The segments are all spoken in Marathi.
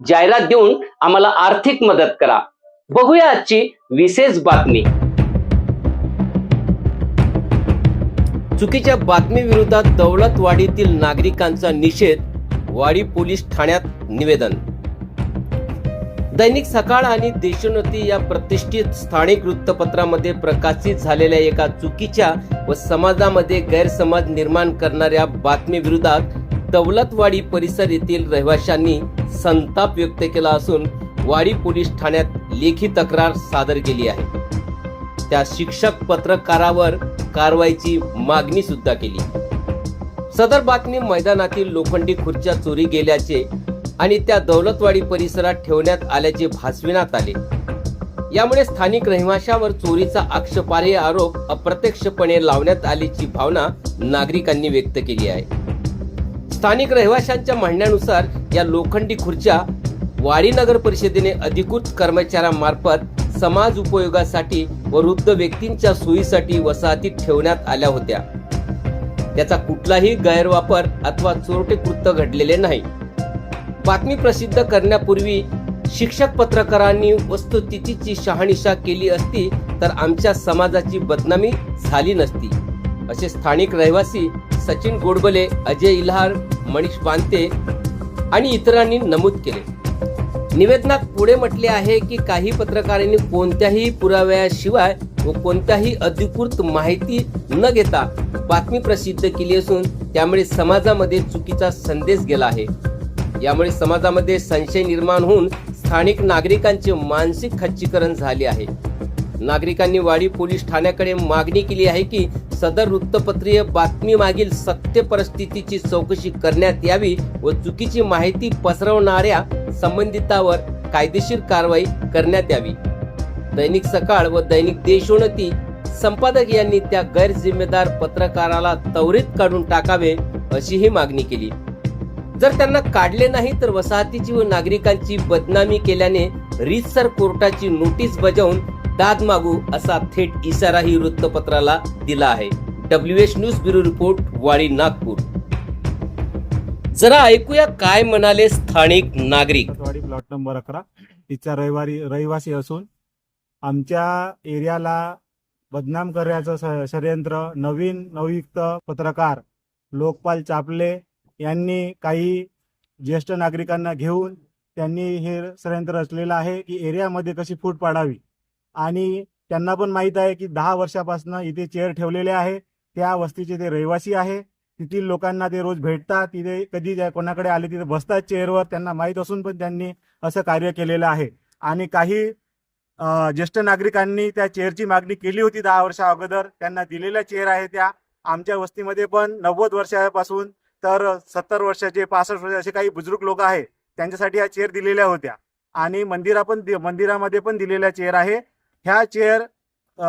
जाहिरात देऊन आम्हाला आर्थिक मदत करा. बघूया आजची विशेष बातमी. चुकीच्या बातमीविरोधात दौलतवाडीतील नागरिकांचा निषेध वाडी पोलीस ठाण्यात निवेदन. दैनिक सकाळ आणि देशोन्नती या प्रतिष्ठित स्थानिक वृत्तपत्रामध्ये प्रकाशित झालेल्या एका चुकीच्या व समाजामध्ये गैरसमज निर्माण करणाऱ्या बातमीविरोधात दौलतवाडी परिसर येथील रहिवाशांनी संताप व्यक्त केला असून वाडी पोलीस ठाण्यात लेखी तक्रार सादर केली आहे. त्या शिक्षक पत्रकारावर कारवाईची मागणी सुद्धा केली. सदर बातमी मैदानातील लोखंडी खुर्च्या चोरी गेल्याचे आणि त्या दौलतवाडी परिसरात ठेवण्यात आल्याचे भासविण्यात आले. यामुळे स्थानिक रहिवाशावर चोरीचा आक्षेपार्ह आरोप अप्रत्यक्षपणे लावण्यात आल्याची भावना नागरिकांनी व्यक्त केली आहे. स्थानिक रहिवाशांच्या म्हणण्यानुसार या लोखंडी खुर्च्या वाडी नगर परिषदेने अधिकृत कर्मचाऱ्यांमार्फत समाज उपयोगासाठी व वृद्ध व्यक्तींच्या सोयीसाठी वसाहतीत ठेवण्यात आल्या होत्या. त्याचा कुठलाही गैरवापर अथवा चोरटे कृत्य घडलेले नाही. बातमी प्रसिद्ध करण्यापूर्वी शिक्षक पत्रकारांनी वस्तुस्थितीची शहानिशा केली असती तर आमच्या समाजाची बदनामी झाली नसती. असे स्थानिक रहिवासी सचिन गोडबले अजय इल्हार मनीष पांते आणि इतरांनी नमूद केले. निवेदनात पुढे म्हटले आहे की काही पत्रकारांनी कोणत्याही पुराव्याशिवाय व कोणत्याही अधिकृत माहिती न घेता बातमी प्रसिद्ध केली असून त्यामुळे समाजामध्ये चुकीचा संदेश गेला आहे. यामुळे समाजामध्ये संशय निर्माण होऊन स्थानिक नागरिकांचे मानसिक खच्चीकरण झाले आहे. नागरिकांनी वाडी पोलीस ठाण्याकडे मागणी केली आहे की सदर वृत्तपत्रीय बातमी मागील सत्य परिस्थितीची चौकशी करण्यात यावी व चुकीची माहिती पसरवणाऱ्या संबंधितावर कायदेशीर कारवाई करण्यात यावी. दैनिक सकाळ व दैनिक देशोन्नती संपादक यांनी त्या गैरजिम्मेदार पत्रकाराला त्वरित काढून टाकावे अशीही मागणी केली. जर त्यांना काढले नाही तर वसाहतीची व नागरिकांची बदनामी केल्याने रीतसर कोर्टाची नोटीस बजावून दाद मागू असा थेट इशाराही वृत्तपत्राला दिला आहे. W H news bureau report Wadi Nagpur. जरा ऐकूया काय म्हणाले स्थानिक नागरिक. वाडी प्लॉट नंबर अकरा. तिचा रविवारी रहिवासी असून आमच्या एरियाला बदनाम करण्याचं षडयंत्र नवीन नवयुक्त पत्रकार लोकपाल चापले यांनी काही ज्येष्ठ नागरिकांना घेऊन त्यांनी हे षडयंत्र रचलेलं आहे की एरियामध्ये कशी फूट पाडावी? आणि त्यांना पण माहीत आहे की दहा वर्षापासून इथे चेअर ठेवलेले आहे. त्या वस्तीचे ते रहिवासी आहे. तेथील लोकांना ते रोज भेटतात. तिथे कधी कोणाकडे आले तिथे बसतात चेअरवर. त्यांना माहीत असून पण त्यांनी असं कार्य केलेलं आहे. आणि काही ज्येष्ठ नागरिकांनी त्या चेअरची मागणी केली होती दहा वर्षा अगोदर. त्यांना दिलेल्या चेअर आहे त्या. आमच्या वस्तीमध्ये पण नव्वद वर्षापासून तर सत्तर वर्षाचे पासष्ट वर्ष असे काही बुजुर्ग लोक आहे त्यांच्यासाठी या चेअर दिलेल्या होत्या. आणि मंदिरा पण मंदिरामध्ये पण दिलेल्या चेअर आहे. ह्या चेअर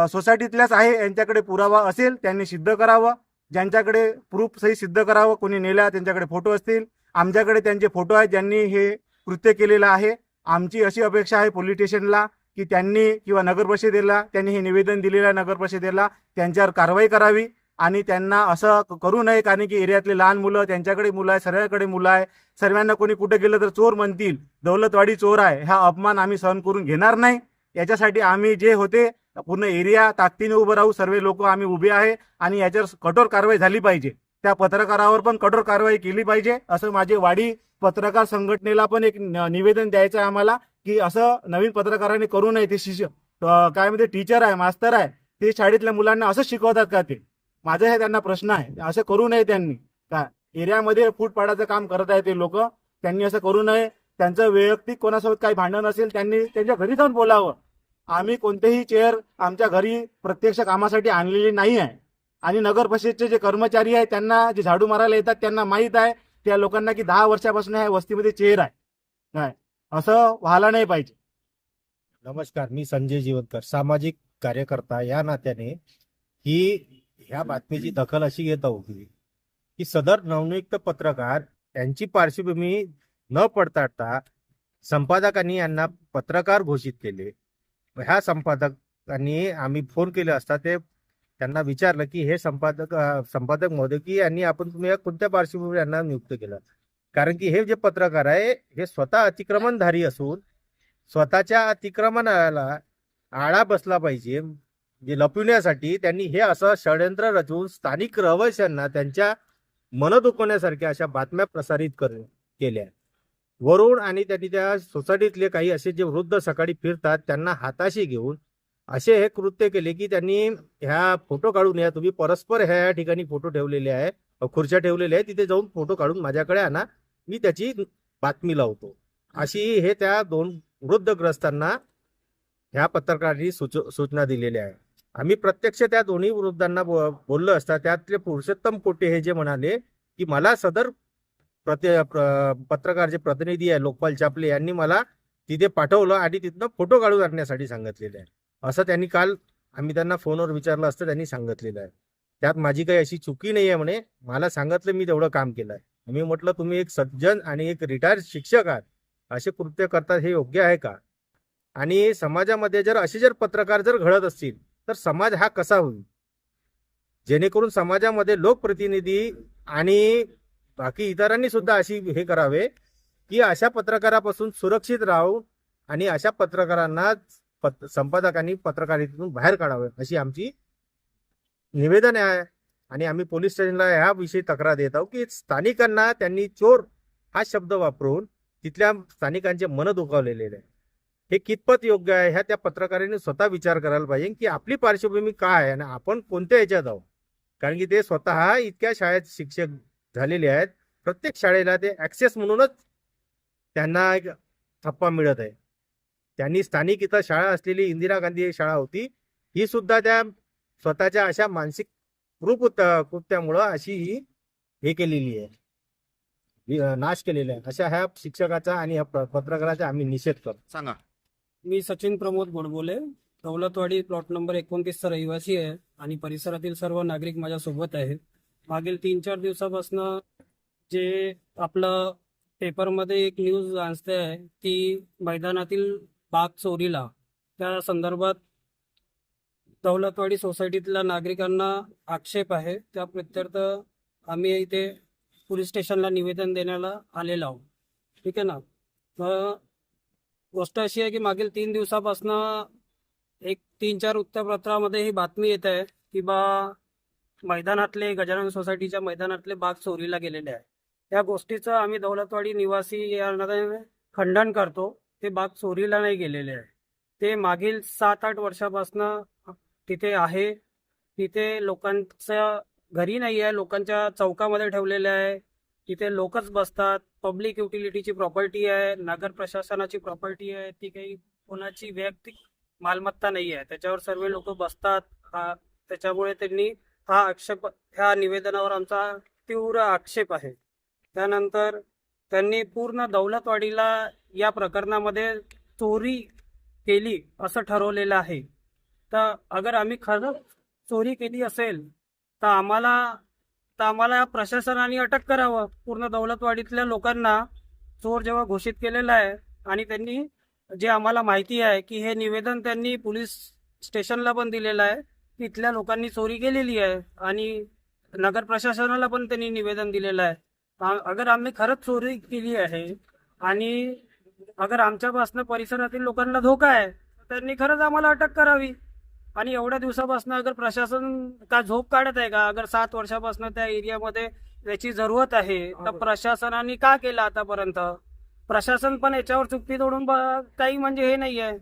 सोसायटीतल्याच आहे यांच्याकडे पुरावा असेल त्यांनी सिद्ध करावं. ज्यांच्याकडे प्रूफ सही सिद्ध करावं कोणी नेल्या त्यांच्याकडे फोटो असतील. आमच्याकडे त्यांचे फोटो आहेत ज्यांनी हे कृत्य केलेलं आहे. आमची अशी अपेक्षा आहे पोलीस स्टेशनला की त्यांनी किंवा नगर परिषदेला त्यांनी हे निवेदन दिलेलं आहे नगर परिषदेला त्यांच्यावर कारवाई करावी. आणि त्यांना असं करू नये कारण की एरियातले लहान मुलं त्यांच्याकडे मुलं आहे सर्वांकडे मुलं आहे. सर्वांना कोणी कुठे गेलं तर चोर म्हणतील. दौलतवाडी चोर आहे. हा अपमान आम्ही सहन करून घेणार नाही. याच्यासाठी आम्ही जे होते पूर्ण एरिया ताकदीने उभं राहू सर्व लोक आम्ही उभे आहे आणि याच्यावर कठोर कारवाई झाली पाहिजे. त्या पत्रकारावर पण कठोर कारवाई केली पाहिजे. असं माझे वाडी पत्रकार संघटनेला पण एक निवेदन द्यायचं आहे आम्हाला की असं नवीन पत्रकारांनी करू नये. ते शिष्य काय म्हणजे टीचर आहे मास्तर आहे ते शाळेतल्या मुलांना असं शिकवतात का ते? माझा हे त्यांना प्रश्न आहे. असं करू नये त्यांनी. का? एरियामध्ये फूट पाडायचं काम करत आहे ते लोक. त्यांनी असं करू नये. त्यांचं वैयक्तिक कोणासोबत काही भांडण असेल त्यांनी त्यांच्या घरी जाऊन बोलावं. आम्ही कोणतेही चेअर आमच्या घरी प्रत्यक्ष कामासाठी आणलेली नाही आहे आणि नगर परिषदचे जे कर्मचारी आहेत त्यांना जे झाडू मारायला येतात त्यांना माहीत आहे त्या लोकांना की दहा वर्षापासून ह्या वस्तीमध्ये चेअर आहे. काय असं व्हायला नाही पाहिजे. नमस्कार मी संजय जीवनकर सामाजिक कार्यकर्ता. या नात्याने ही ह्या बातमीची दखल अशी घेत आहोत की सदर नवनियुक्त पत्रकार यांची पार्श्वभूमी न पडताळता संपादकांनी यांना पत्रकार घोषित केले. ह्या संपादकांनी आम्ही फोन केले असता ते त्यांना विचारलं की हे संपादक संपादक महोदय की यांनी आपण तुम्ही कोणत्या पार्श्वभूमीवर यांना नियुक्त केलं? कारण की हे जे पत्रकार आहे हे स्वतः अतिक्रमणधारी असून स्वतःच्या अतिक्रमणाला आळा बसला पाहिजे जे लपविण्यासाठी त्यांनी हे असं षडयंत्र रचून स्थानिक रहिवाशांना त्यांच्या मन दुखवण्यासारख्या अशा बातम्या प्रसारित कर केल्या. वरून आणि त्यांनी त्या सोसायटीतले काही असे जे वृद्ध सकाळी फिरतात त्यांना हाताशी घेऊन असे हे कृत्य केले की त्यांनी ह्या फोटो काढून या तुम्ही परस्पर ह्या या ठिकाणी फोटो ठेवलेले आहे खुर्च्या ठेवलेल्या आहे तिथे जाऊन फोटो काढून माझ्याकडे आणा मी त्याची बातमी लावतो. अशी हे त्या दोन वृद्धग्रस्तांना ह्या पत्रकारांनी सुच सूचना दिलेल्या आहे आम्ही प्रत्यक्ष त्या दोन्ही वृद्धांना बोललो असता त्यातले पुरुषोत्तम कोटे हे जे म्हणाले की मला सदर प्रति पत्रकार जे प्रतिनिधी आहे लोकपाल चापले यांनी मला तिथे पाठवलं आणि तिथनं फोटो काढून आणण्यासाठी सांगितलेलं आहे. असं त्यांनी काल आम्ही त्यांना फोनवर विचारलं असतं त्यांनी सांगितलेलं आहे. त्यात माझी काही अशी चुकी नाही आहे म्हणे मला सांगितलं मी तेवढं काम केलं आहे. मी म्हटलं तुम्ही एक सज्जन आणि एक रिटायर्ड शिक्षक आहात. असे कृत्य करतात हे योग्य आहे का? आणि समाजामध्ये जर असे जर पत्रकार जर घडत असतील तर समाज हा कसा होईल? जेणेकरून समाजामध्ये लोकप्रतिनिधी आणि बाकी इतरांनी सुद्धा अशी हे करावे की अशा पत्रकारापासून सुरक्षित राहू आणि अशा पत्रकारांना पत संपादकांनी पत्रकारितेतून बाहेर काढावे अशी आमची निवेदन आहे. आणि आम्ही पोलीस स्टेशनला ह्याविषयी तक्रार देत आहोत की स्थानिकांना त्यांनी चोर हा शब्द वापरून तिथल्या स्थानिकांचे मन दुखावलेले आहे. हे कितपत योग्य आहे ह्या त्या पत्रकारांनी स्वतः विचार करायला पाहिजे की आपली पार्श्वभूमी काय आहे आणि आपण कोणत्या ह्याच्यात आहोत? कारण की ते स्वतः इतक्या शाळेत शिक्षक झालेले आहेत. प्रत्येक शाळेला ते ॲक्सेस म्हणूनच त्यांना एक थप्पा मिळत आहे. त्यांनी स्थानिक इथं शाळा असलेली इंदिरा गांधी एक शाळा होती. ही सुद्धा त्या स्वतःच्या अशा मानसिक रूप कृत्यामुळं अशी ही हे केलेली आहे. नाश केलेला आहे. अशा ह्या शिक्षकाचा आणि ह्या पत्रकाराचा आम्ही निषेध करतो. सांगा. मी सचिन प्रमोद गोडबोले. दौलतवाडी प्लॉट नंबर एकोणतीसचा रहिवासी आहे आणि परिसरातील सर्व नागरिक माझ्या सोबत आहेत. मागील तीन चार दिवसापासून जे आपलं पेपरमध्ये एक न्यूज आणते आहे की मैदानातील बाग चोरीला. त्या संदर्भात दौलतवाडी सोसायटीतल्या नागरिकांना आक्षेप आहे. त्या प्रत्यर्थ आम्ही इथे पोलीस स्टेशनला निवेदन देण्याला आलेलो आहोत. ठीक आहे ना? तर गोष्ट अशी आहे की मागील तीन दिवसापासून एक तीन चार वृत्तपत्रामध्ये ही बातमी येत आहे की बा मैदानातले गजानन सोसायटीच्या मैदानातले बाग चोरीला गेलेले आहे. या गोष्टीचं आम्ही दौलतवाडी निवासी यांना खंडन करतो. ते बाग चोरीला नाही गेलेले आहे. ते मागील सात आठ वर्षापासनं तिथे आहे. तिथे लोकांचं घरी नाही आहे. लोकांच्या चौकामध्ये ठेवलेले आहे. तिथे लोकच बसतात. पब्लिक युटिलिटीची प्रॉपर्टी आहे. नगर प्रशासनाची प्रॉपर्टी आहे. ती काही कोणाची वैयक्तिक मालमत्ता नाही आहे. त्याच्यावर सर्व लोक बसतात. त्याच्यामुळे त्यांनी हा आक्षेप ह्या निवेदनावर आमचा तीव्र आक्षेप आहे. त्यानंतर त्यांनी पूर्ण दौलतवाडीला या प्रकरणामध्ये चोरी केली असं ठरवलेलं आहे. तर अगर आम्ही खरंच चोरी केली असेल तर आम्हाला तर आम्हाला प्रशासनाने अटक करावं. पूर्ण दौलतवाडीतल्या लोकांना चोर जेव्हा घोषित केलेला आहे आणि त्यांनी जे आम्हाला माहिती आहे की हे निवेदन त्यांनी पोलीस स्टेशनला पण दिलेलं आहे तिथल्या लोकांनी चोरी केलेली आहे आणि नगर प्रशासनाला पण त्यांनी निवेदन दिलेलं आहे. अगर आम्ही खरंच चोरी केली आहे आणि अगर आमच्यापासून परिसरातील लोकांना धोका आहे तर त्यांनी खरंच आम्हाला अटक करावी. आणि एवढ्या दिवसापासून अगर प्रशासन का झोप काढत आहे का? अगर सात वर्षापासून त्या एरियामध्ये याची जरूरत आहे तर प्रशासनाने का केलं आतापर्यंत? प्रशासन पण याच्यावर चुक्ती तोडून काही म्हणजे हे नाही आहे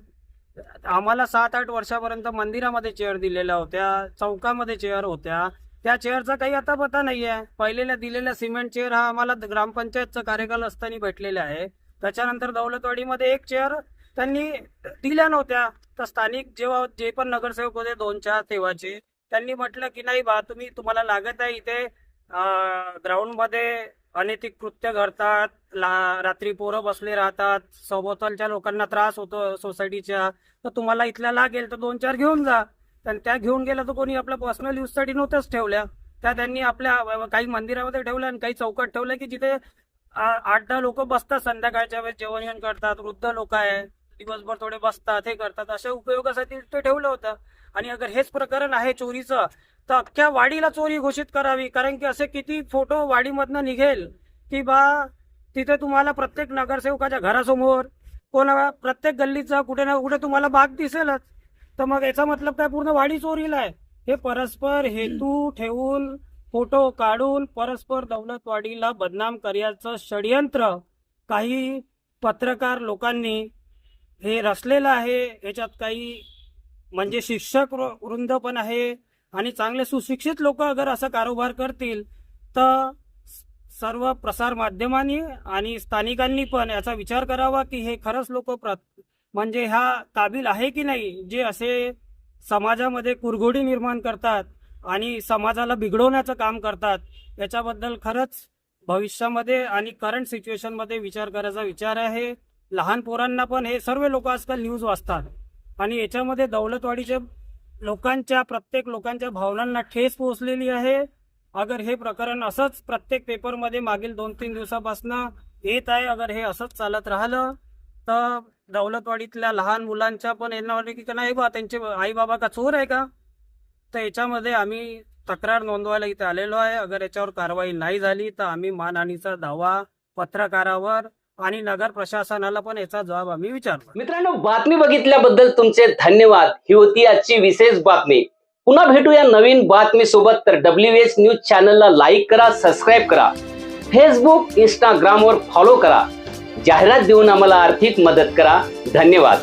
आम्हाला सात आठ वर्षापर्यंत मंदिरामध्ये चेअर दिलेल्या होत्या चौकामध्ये चेअर होत्या. त्या चेअरचा काही आता पता नाही आहे पहिलेल्या दिलेल्या सिमेंट चेअर हा आम्हाला ग्रामपंचायतचा कार्यकाल असताना भेटलेला आहे. त्याच्यानंतर दौलतवाडीमध्ये एक चेअर त्यांनी दिल्या नव्हत्या. तर स्थानिक जेव्हा जे पण नगरसेवक होते दोन चार तेव्हाचे त्यांनी म्हटलं की नाही बा तुम्ही तुम्हाला लागत आहे इथे ग्राउंडमध्ये अनैतिक कृत्य घडतात ला रात्री पोरं बसले राहतात सभोवतालच्या लोकांना त्रास होतो सोसायटीच्या. तर तुम्हाला इथल्या लागेल तर दोन चार घेऊन जा. आणि त्या घेऊन गेल्या तर कोणी आपल्या पर्सनल यूजसाठी नव्हत्याच ठेवल्या. त्या त्यांनी आपल्या काही मंदिरामध्ये ठेवल्या आणि काही चौकात ठेवल्या की जिथे आठ दहा लोक बसतात संध्याकाळच्या वेळेस जेवण जेवण करतात वृद्ध लोक आहे दिवसभर थोडे बसतात हे करतात. अशा उपयोगासाठी ते ठेवलं होतं. आणि अगर हेच प्रकरण आहे चोरीचं तर अख्ख्या वाडीला चोरी घोषित करावी. कारण की असे किती फोटो वाडीमधनं निघेल की बा तिथे तुम्हाला प्रत्येक नगरसेवकाच्या घरासमोर कोणा प्रत्येक गल्लीचा कुठे ना कुठे तुम्हाला बाग दिसेलच. तर मग याचा मतलब काय? पूर्ण वाडी चोरीला आहे. हे परस्पर हेतू ठेवून फोटो काढून परस्पर दौलतवाडीला बदनाम करण्याचं षडयंत्र काही पत्रकार लोकांनी हे रचलेलं आहे. याच्यात काही म्हणजे शिक्षक वृ- वृंद पण आहे आणि चांगले सुशिक्षित लोक अगर असा कारोबार करतील तर सर्व प्रसार माध्यमांनी आणि स्थानिकांनी पण याचा विचार करावा की हे खरंच लोक प्र म्हणजे ह्या काबिल आहे की नाही जे असे समाजामध्ये कुरघोडी निर्माण करतात आणि समाजाला बिघडवण्याचं काम करतात याच्याबद्दल खरंच भविष्यामध्ये आणि करंट सिच्युएशनमध्ये विचार करायचा विचार आहे. लहान पोरांना पण हे सर्व लोक आजकाल न्यूज वाचतात. आणि याच्यामध्ये दौलतवाडीच्या लोकांच्या प्रत्येक लोकांच्या भावनांना ठेस पोहोचलेली आहे. अगर हे प्रकरण असंच प्रत्येक पेपरमध्ये मागील दोन तीन दिवसापासून येत आहे अगर हे असंच चालत राहिलं तर दौलतवाडीतल्या लहान मुलांच्या पण येणार की नाही बा त्यांचे आई बाबा का चोर आहे का? तर याच्यामध्ये आम्ही तक्रार नोंदवायला इथे आलेलो आहे. अगर याच्यावर कारवाई नाही झाली तर आम्ही मानहानीचा दावा पत्रकारावर आणि नगर प्रशासनाला पण याचा जबाब आम्ही विचारतो. मित्रांनो बातमी बघितल्याबद्दल तुमचे धन्यवाद. ही होती आजची विशेष बातमी. पुन्हा भेटूया नवीन बातमी सोबत तर डब्ल्यू एच न्यूज चॅनलला लाईक करा सबस्क्राईब करा. फेसबुक इंस्टाग्रामवर फॉलो करा. जाहिरात देऊन आम्हाला आर्थिक मदत करा. धन्यवाद.